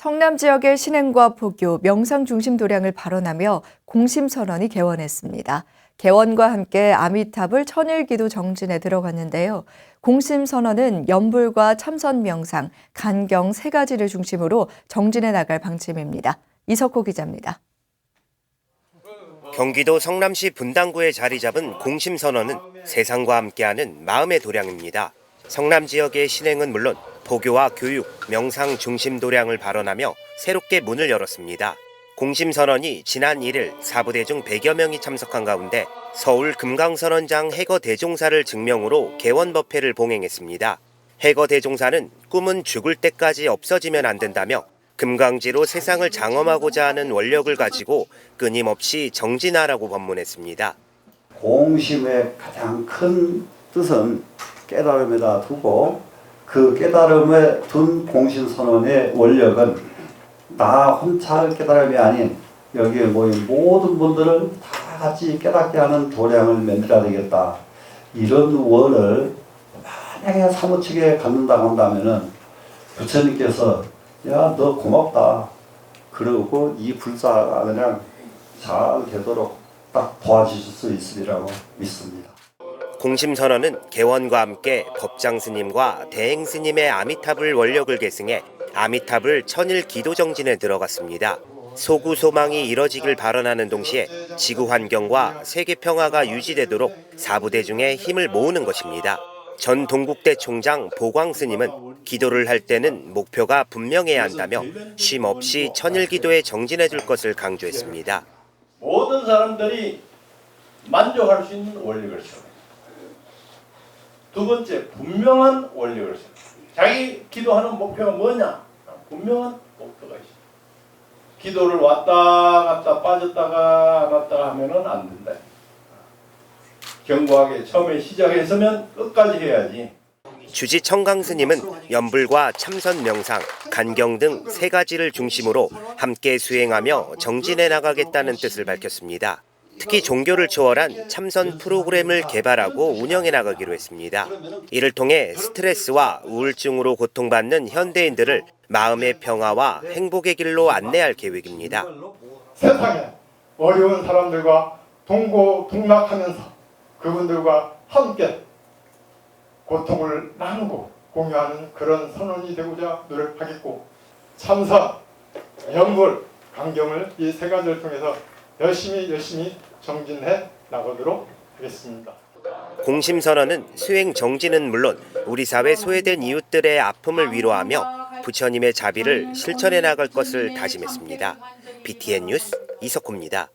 성남 지역의 신행과 포교, 명상 중심 도량을 발언하며 공심 선언이 개원했습니다. 개원과 함께 아미탑을 천일기도 정진에 들어갔는데요. 공심 선언은 연불과 참선 명상, 간경 세 가지를 중심으로 정진해 나갈 방침입니다. 이석호 기자입니다. 경기도 성남시 분당구에 자리 잡은 공심선언은 세상과 함께하는 마음의 도량입니다. 성남 지역의 신행은 물론 포교와 교육, 명상 중심 도량을 발언하며 새롭게 문을 열었습니다. 공심선언이 지난 1일 사부대 중 100여 명이 참석한 가운데 서울 금강선언장 해거 대종사를 증명으로 개원법회를 봉행했습니다. 해거 대종사는 꿈은 죽을 때까지 없어지면 안 된다며 금강지로 세상을 장엄하고자 하는 원력을 가지고 끊임없이 정진하라고 법문했습니다. 공심의 가장 큰 뜻은 깨달음에다 두고 그 깨달음에 둔 공심선언의 원력은 나 혼자 깨달음이 아닌 여기에 모인 모든 분들을 다 같이 깨닫게 하는 도량을 만들어야 되겠다. 이런 원을 만약에 사무치게 갖는다고 한다면은 부처님께서 야 너 고맙다. 그러고 이 불사가 그냥 잘 되도록 딱 도와주실 수 있으리라고 믿습니다. 공심선언은 개원과 함께 법장 스님과 대행 스님의 아미탑을 원력을 계승해 아미탑을 천일 기도 정진에 들어갔습니다. 소구 소망이 이뤄지길 발언하는 동시에 지구 환경과 세계 평화가 유지되도록 사부대 중에 힘을 모으는 것입니다. 전 동국대 총장 보광 스님은 기도를 할 때는 목표가 분명해야 한다며 쉼 없이 천일 기도에 정진해 줄 것을 강조했습니다. 모든 사람들이 만족할 수 있는 원리를 세워요. 두 번째, 분명한 원리를 세워요. 자기 기도하는 목표가 뭐냐? 분명한 목표가 있어. 기도를 왔다 갔다 빠졌다가 안 왔다가 하면은 안 된다. 견고하게 처음에 시작했으면 끝까지 해야지. 주지 청강 스님은 연불과 참선 명상, 간경 등 세 가지를 중심으로 함께 수행하며 정진해 나가겠다는 뜻을 밝혔습니다. 특히 종교를 초월한 참선 프로그램을 개발하고 운영해 나가기로 했습니다. 이를 통해 스트레스와 우울증으로 고통받는 현대인들을 마음의 평화와 행복의 길로 안내할 계획입니다. 세상에 어려운 사람들과 동고 동락하면서 그분들과 함께 고통을 나누고 공유하는 그런 선언이 되고자 노력하겠고 참사, 연불, 강경을 이 세 가지를 통해서 열심히 열심히 정진해 나가도록 하겠습니다. 공심 선언은 수행 정진은 물론 우리 사회 소외된 이웃들의 아픔을 위로하며 부처님의 자비를 실천해 나갈 것을 다짐했습니다. BTN 뉴스 이석호입니다.